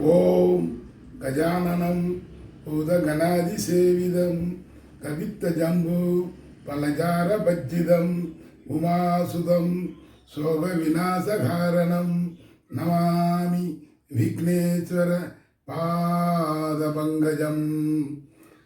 ஓம் கஜானனம் உதகணாதிசேவிதம் கவித்த ஜம்பு பலஜார பஜ்ஜிதம் உமாசுதம் சோக விநாசகாரணம் நமாமி விக்னேஸ்வர பாதபங்கஜம்.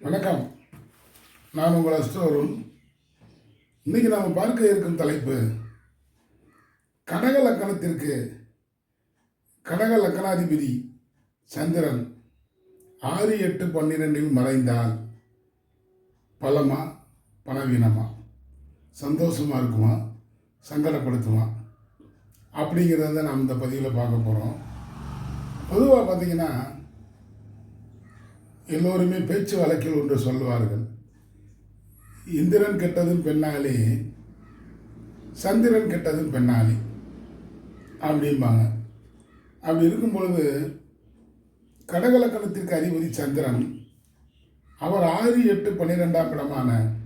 வணக்கம். நான் உங்கள் அஸ்தோரும். இன்றைக்கி நாம் பார்க்க இருக்கும் தலைப்பு கடக லக்கணத்திற்கு கடக லக்கணாதிபதி சந்திரன் ஆறு எட்டு பன்னிரெண்டில் மறைந்தால் பலமா? பணவீனமா சந்தோஷமாக இருக்குமா? சங்கடப்படுத்துமா? அப்படிங்கிறத நாம் இந்த பதிவில் பார்க்க போகிறோம் பொதுவாக பார்த்தீங்கன்னா எல்லோருமே பேச்சு வழக்கில் ஒன்று சொல்லுவார்கள். இந்திரன் கெட்டதும் பெண்ணாலே சந்திரன் கெட்டதும் பெண்ணாலே அப்படிம்பாங்க. அப்படி இருக்கும் பொழுது கடகலக்கணத்திற்கு அதிபதி சந்திரன் அவர் ஆறு எட்டு பன்னிரெண்டாம் இடமான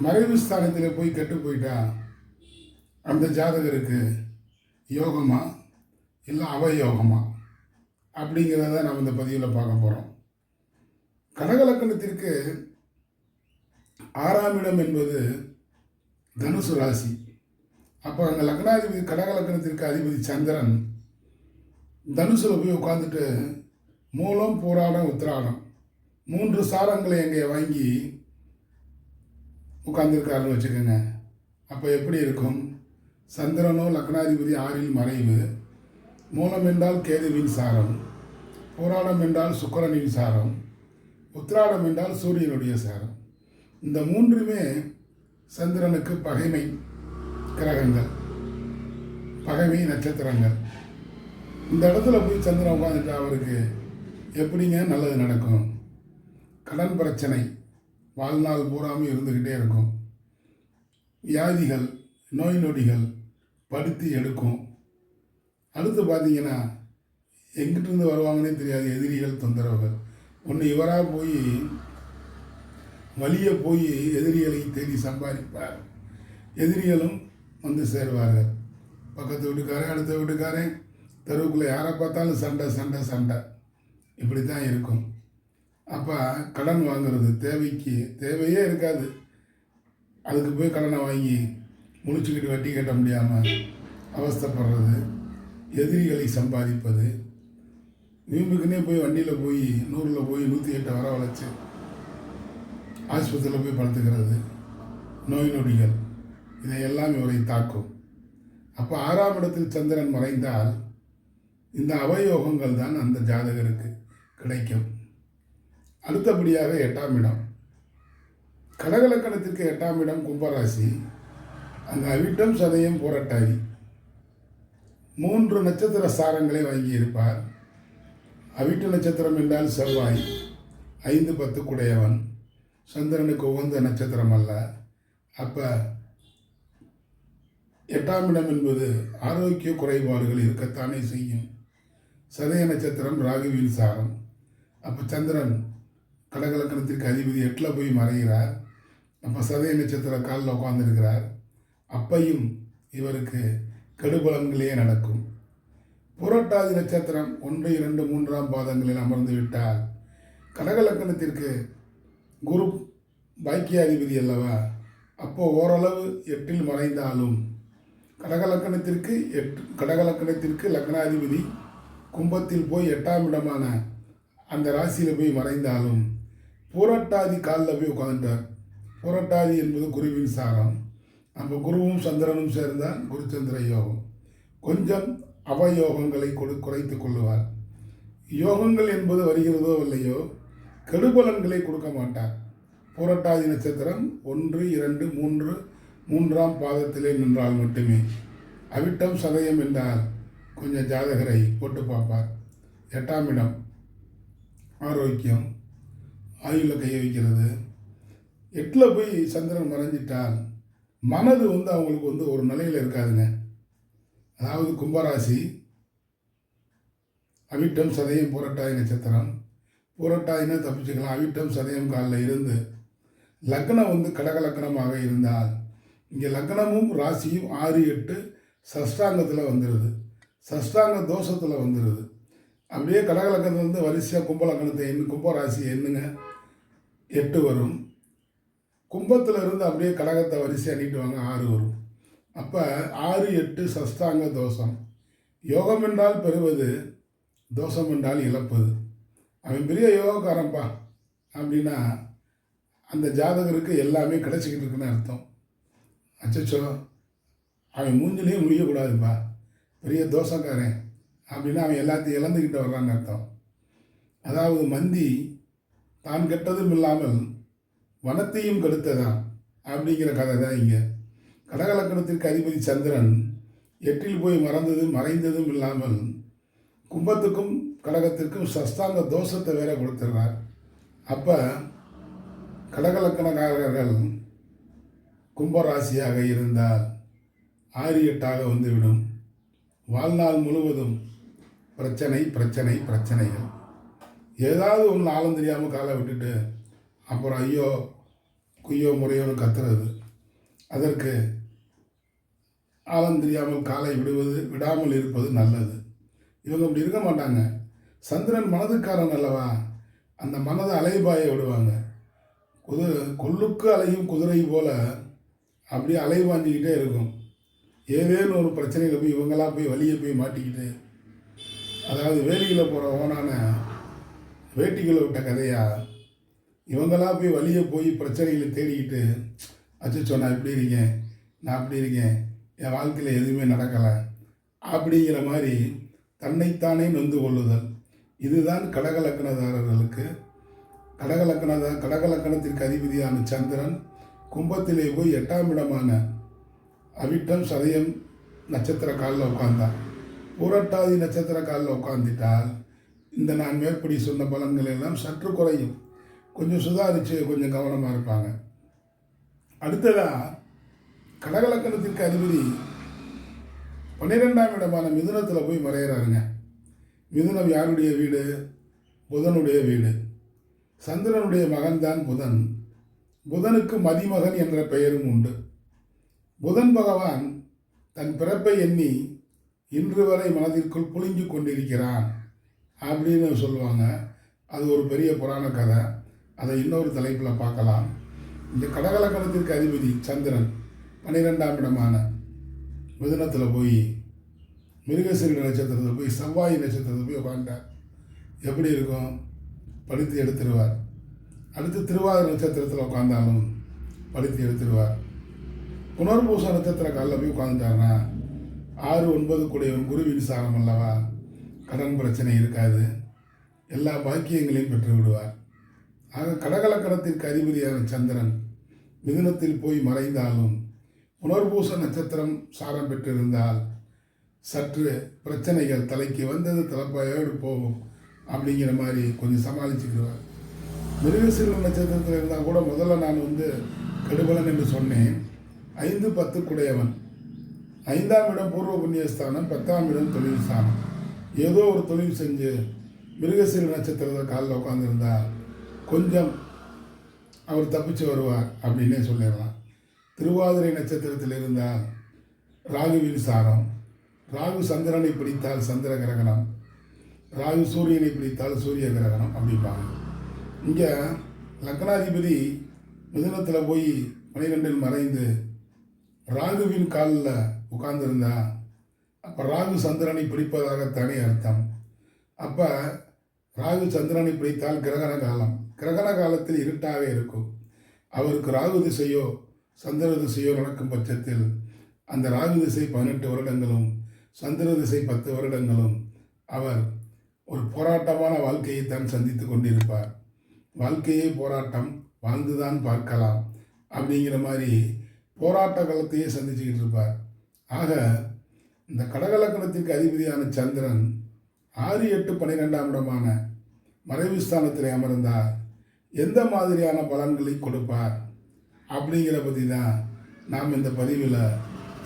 மறைவு ஸ்தானத்தில் போய் கெட்டு போயிட்டா அந்த ஜாதகருக்கு யோகமா? இல்லை அவயோகமா? அப்படிங்கிறத நம்ம இந்த பதிவில் பார்க்க போகிறோம் கடகலக்கணத்திற்கு ஆறாம் இடம் என்பது தனுசு ராசி. அப்போ அங்கே லக்னாதிபதி கடகலக்கணத்திற்கு அதிபதி சந்திரன் தனுசில் போய் உட்காந்துட்டு மூலம் போராடம் உத்திராடம். மூன்று சாரங்களை எங்கே வாங்கி உட்காந்துருக்காருன்னு வச்சுக்கோங்க. அப்போ எப்படி இருக்கும்? சந்திரனோ லக்னாதிபதி ஆறில் மறைவு. மூலம் என்றால் கேதுவின் சாரம். போராடம் என்றால் சுக்கரனின் சாரம். உத்திராடம் என்றால் சூரியனுடைய சாரம். இந்த மூன்றுமே சந்திரனுக்கு பகைமை கிரகங்கள். பகைமை நட்சத்திரங்கள். இந்த இடத்துல போய் சந்திரன் உட்காந்துட்டா அவருக்கு எப்படிங்க நல்லது நடக்கும்? கடன் பிரச்சனை வாழ்நாள் பூராமல் இருந்துக்கிட்டே இருக்கும். வியாதிகள் நோய் நொடிகள் படுத்தி எடுக்கும். அடுத்து பார்த்தீங்கன்னா எங்கிட்டிருந்து வருவாங்கன்னே தெரியாது எதிரிகள் தொந்தரவுகள். ஒன்று இவராக போய் வழியே போய் எதிரிகளை தேடி சம்பாதிப்பார். எதிரிகளும் வந்து சேருவார்கள். பக்கத்து வீட்டுக்காரன் அடுத்த வீட்டுக்காரன் தெருவுக்குள்ளே யாரை பார்த்தாலும் சண்டை சண்டை சண்டை. இப்படி தான் இருக்கும். அப்போ கடன் வாங்குறது தேவைக்கு தேவையே இருக்காது. அதுக்கு போய் கடனை வாங்கி முழிச்சுக்கிட்டு வட்டி கட்ட முடியாமல் அவஸ்தைப்படுறது எதிரிகளை சம்பாதிப்பது. வீம்புக்குன்னே போய் வண்டியில் போய் நூறில் போய் நூற்றி எட்டை வரவழைச்சு ஆஸ்பத்திரியில் போய் படுத்துக்கிறது நோய் நொடிகள் இதையெல்லாம் இவரை தாக்கும். அப்போ ஆறாம் இடத்தில் சந்திரன் மறைந்தால் இந்த அவயோகங்கள் தான் அந்த ஜாதகருக்கு கிடைக்கும். அடுத்தபடியாக எட்டாம் இடம். கடகலக்கணத்திற்கு எட்டாம் இடம் கும்பராசி. அங்கே அவிட்டம் சதயம் புரட்டாதி. மூன்று நட்சத்திர சாரங்களை வாங்கியிருப்பார். அவிட்ட நட்சத்திரம் என்றால் செவ்வாய். ஐந்து பத்து குடையவன். சந்திரனுக்கு உகந்த நட்சத்திரம் அல்ல. அப்போ எட்டாம் இடம் என்பது ஆரோக்கிய குறைபாடுகள் இருக்கத்தானே செய்யும். சதய நட்சத்திரம் ராகுவின் சாரம் அப்போ சந்திரன் கடகலக்கணத்திற்கு அதிபதி எட்டில் போய் மறைகிறார். அப்போ சதய நட்சத்திர காலில் உட்காந்துருக்கிறார் அப்பையும் இவருக்கு கெடுபலங்களே நடக்கும். புரட்டாதி நட்சத்திரம் ஒன்று இரண்டு மூன்றாம் பாதங்களில் அமர்ந்து விட்டால் கடகலக்கணத்திற்கு குரு பாக்கியாதிபதி அல்லவா? அப்போ ஓரளவு எட்டில் மறைந்தாலும் கடகலக்கணத்திற்கு எட்டு கடகலக்கணத்திற்கு லக்னாதிபதி கும்பத்தில் போய் எட்டாம் இடமான அந்த ராசியில் போய் மறைந்தாலும் புரட்டாதி காலில் போய் உட்காந்துட்டார் புரட்டாதி என்பது குருவின் சாரம். நம்ம குருவும் சந்திரனும் சேர்ந்தால் குருச்சந்திர யோகம். கொஞ்சம் அவயோகங்களை கொடு குறைத்து கொள்ளுவார். யோகங்கள் என்பது வருகிறதோ இல்லையோ கெடுபலன்களை கொடுக்க மாட்டார். புரட்டாதி நட்சத்திரம் ஒன்று இரண்டு மூன்று மூன்றாம் பாதத்திலே நின்றால் மட்டுமே. அவிட்டம் சதயம் என்றால் கொஞ்சம் ஜாதகரை போட்டு பார்ப்பார். எட்டாம் இடம் ஆரோக்கியம். ஆயுள கைய வைக்கிறது. எட்டில் போய் சந்திரன் மறைஞ்சிட்டால் மனது வந்து அவங்களுக்கு வந்து ஒரு நிலையில் இருக்காதுங்க. அதாவது கும்பராசி அவிட்டம் சதயம் புரட்டாதி நட்சத்திரம் புரட்டாதினா தப்பிச்சுக்கலாம். அவிட்டம் சதயம் காலில் இருந்து லக்னம் வந்து கடக லக்னமாக இருந்தால் இங்கே லக்னமும் ராசியும் ஆறு எட்டு சஷ்டாங்கத்தில் வந்துடுது சஷ்டாங்க தோஷத்தில் வந்துடுது அப்படியே கடகலக்கணத்துலேருந்து வரிசையாக கும்பலக்கணத்தை எண்ணு கும்பராசி எண்ணுங்க. எட்டு வரும். கும்பத்தில் இருந்து அப்படியே கடகத்தை வரிசையாக எண்ணிட்டு வாங்க ஆறு வரும். அப்போ ஆறு எட்டு சஷ்டாங்க தோஷம். யோகம் என்றால் பெறுவது தோஷம் என்றால் இழப்பது. அவன் பெரிய யோகக்காரன்ப்பா அப்படின்னா அந்த ஜாதகருக்கு எல்லாமே கிடச்சிக்கிட்டு இருக்குன்னு அர்த்தம். அச்சச்சோ அவன் மூஞ்சிலையும் முடியக்கூடாதுப்பா பெரிய தோசைக்காரன் அப்படின்னா அவன் எல்லாத்தையும் இழந்துக்கிட்டு வர்றான்னு அர்த்தம். அதாவது மந்தி தான் கெட்டதும் இல்லாமல் வனத்தையும் கெடுத்ததான் அப்படிங்கிற கதை தான் இங்கே. கடகலக்கணத்திற்கு அதிபதி சந்திரன் எட்டில் போய் மறந்ததும் மறைந்ததும் இல்லாமல் கும்பத்துக்கும் கடகத்திற்கும் சஸ்தாங்க தோஷத்தை வேற கொடுத்துட்றார். அப்போ கடகலக்கணக்காரர்கள் கும்பராசியாக இருந்தால் ஆறு எட்டாக வந்துவிடும். வாழ்நாள் முழுவதும் பிரச்சனை பிரச்சனை பிரச்சனைகள். ஏதாவது ஒன்று ஆழம் தெரியாமல் காலை விட்டுட்டு அப்புறம் ஐயோ குய்யோ முறையோன்னு கத்துறது. அதற்கு ஆழம் தெரியாமல் காலை விடுவது விடாமல் இருப்பது நல்லது. இவங்க அப்படி இருக்க மாட்டாங்க. சந்திரன் மனதுக்காரன் அல்லவா? அந்த மனதை அலைபாய விடுவாங்க. குது கொல்லுக்கு அலையும் குதிரை போல் அப்படியே அலைவாஞ்சிக்கிட்டே இருக்கும். ஏதேனும் ஒரு பிரச்சனையில் போய் இவங்களாம் போய் வழியை போய் மாட்டிக்கிட்டு அதாவது வேலியில் போகிற ஓனான வேட்டிகளை விட்ட கதையா இவங்களா போய் வழியை போய் பிரச்சனைகளை தேடிக்கிட்டு அச்சோ நான் இப்படி இருக்கேன் நான் அப்படி இருக்கேன் என் வாழ்க்கையில் எதுவுமே நடக்கலை அப்படிங்கிற மாதிரி தன்னைத்தானே நொந்து கொள்ளுதல். இதுதான் கடகலக்கணதாரர்களுக்கு கடகலக்கணத கடகலக்கணத்திற்கு அதிபதியான சந்திரன் கும்பத்திலே போய் எட்டாம் இடமான அவிட்டம் சதயம் நட்சத்திர காலில் உட்கார்ந்தான். பூரட்டாதி நட்சத்திர காலில் உட்காந்துட்டால் இந்த நான் மேற்படி சொன்ன பலன்கள் எல்லாம் சற்று குறையும். கொஞ்சம் சுதாரித்து கொஞ்சம் கவனமாக இருப்பாங்க. அடுத்ததாக கடகலக்கணத்திற்கு அதிபதி பன்னிரெண்டாம் இடமான மிதுனத்தில் போய் மறையிறாருங்க. மிதுனம் யாருடைய வீடு? புதனுடைய வீடு. சந்திரனுடைய மகன்தான் புதன். புதனுக்கு மதிமகன் என்ற பெயரும் உண்டு. புதன் பகவான் தன் பிறப்பை எண்ணி இன்று வரை மனதிற்குள் புழிஞ்சு கொண்டிருக்கிறான் அப்படின்னு சொல்லுவாங்க. அது ஒரு பெரிய புராண கதை. அதை இன்னொரு தலைப்பில் பார்க்கலாம். இந்த கடகலக்கணத்திற்கு அதிபதி சந்திரன் பன்னிரெண்டாம் இடமான மிதுனத்தில் போய் மிருகசீர நட்சத்திரத்தில் போய் செவ்வாய் நட்சத்திரத்தில் போய் உட்காண்டார் எப்படி இருக்கும்? படித்து எடுத்துருவார். அடுத்து திருவாதிரை நட்சத்திரத்தில் உட்காந்தாலும் படித்து எடுத்துருவார். புனர்பூச நட்சத்திர காலில் போய் உட்காந்துட்டாருன்னா ஆறு ஒன்பது கூடியவன் குருவின் சாரம் அல்லவா? கடன் பிரச்சனை இருக்காது. எல்லா பாக்கியங்களையும் பெற்று விடுவார். ஆக கடகலக்கணத்திற்கு அதிபதியான சந்திரன் மிதுனத்தில் போய் மறைந்தாலும் புனர்பூச நட்சத்திரம் சாரம் பெற்றிருந்தால் சற்று பிரச்சனைகள் தலைக்கு வந்தது தலைப்பாயோடு போகும் அப்படிங்கிற மாதிரி கொஞ்சம் சமாளிச்சுக்கிடுவார். மிருகசீல நட்சத்திரத்தில் இருந்தால் கூட முதல்ல நான் வந்து கெடுபலன் என்று சொன்னேன். ஐந்து பத்துக்குடையவன். ஐந்தாம் இடம் பூர்வ புண்ணியஸ்தானம் பத்தாம் இடம் தொழில் ஸ்தானம். ஏதோ ஒரு தொழில் செஞ்சு மிருகசீல நட்சத்திரத்தில் காலில் உட்காந்துருந்தா கொஞ்சம் அவர் தப்பிச்சு வருவார் அப்படின்னே சொல்லிடலாம். திருவாதிரை நட்சத்திரத்தில் இருந்தால் ராகுவின் சாரம். ராகு சந்திரனை பிடித்தால் சந்திர கிரகணம். ராகு சூரியனை பிடித்தால் சூரிய கிரகணம் அப்படிம்பாங்க. இங்கே லக்னாதிபதி மிதனத்தில் போய் பனிரெண்டில் மறைந்து ராகுவின் காலில் உட்கார்ந்துருந்தா அப்போ ராகு சந்திரனை பிடிப்பதாகத்தானே அர்த்தம். அப்போ ராகு சந்திரனை பிடித்தால் கிரகண காலம். கிரகண காலத்தில் இருட்டாகவே இருக்கும். அவருக்கு ராகு திசையோ சந்திர திசையோ நடக்கும் பட்சத்தில் அந்த ராகு திசை பதினெட்டு வருடங்களும் சந்திர திசை பத்து வருடங்களும் அவர் ஒரு போராட்டமான வாழ்க்கையை தான் சந்தித்து கொண்டிருப்பார். வாழ்க்கையே போராட்டம் வாழ்ந்துதான் பார்க்கலாம் அப்படிங்கிற மாதிரி போராட்ட காலத்தையே சந்திச்சுக்கிட்டு இருப்பார். ஆக இந்த கடகலக்கணத்திற்கு அதிபதியான சந்திரன் ஆறு எட்டு பன்னிரெண்டாம் இடமான மறைவு ஸ்தானத்தில் அமர்ந்தார். எந்த மாதிரியான பலன்களை கொடுப்பார் அப்படிங்கிற பற்றி தான் நாம் இந்த பதிவில்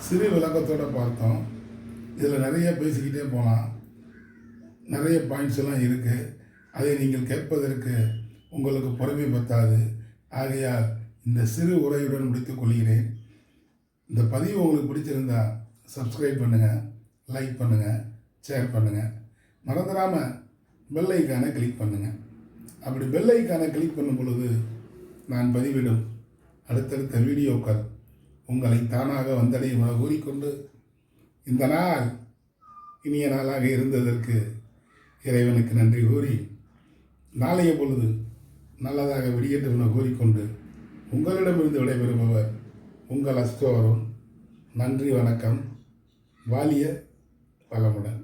சிறு விளக்கத்தோடு பார்த்தோம். இதில் நிறைய பேசிக்கிட்டே போகலாம் நிறைய பாயிண்ட்ஸ் எல்லாம் இருக்குது அதை நீங்கள் கேட்பதற்கு உங்களுக்கு பொறுமை பத்தாது. ஆகையால் இந்த சிறு உரையுடன் முடித்துக் கொள்கிறேன். இந்த பதிவு உங்களுக்கு பிடிச்சிருந்தா சப்ஸ்கிரைப் பண்ணுங்கள் லைக் பண்ணுங்கள் ஷேர் பண்ணுங்கள் மறந்துடாமல் பெல் ஐக்கானை கிளிக் பண்ணுங்கள் அப்படி பெல் ஐக்கானை கிளிக் பண்ணும் பொழுது நான் பதிவிடும் அடுத்தடுத்த வீடியோக்கள் உங்களை தானாக வந்தடையும் என கூறிக்கொண்டு இந்த நாள் இனிய நாளாக இருந்ததற்கு இறைவனுக்கு நன்றி கூறி நாளைய பொழுது நல்லதாக விடியட்டும் என கூறிக்கொண்டு உங்களிடமிருந்து விடைபெறுபவர் உங்கள் அஸ்தோரும் நன்றி வணக்கம். வாலிய வளமுடன்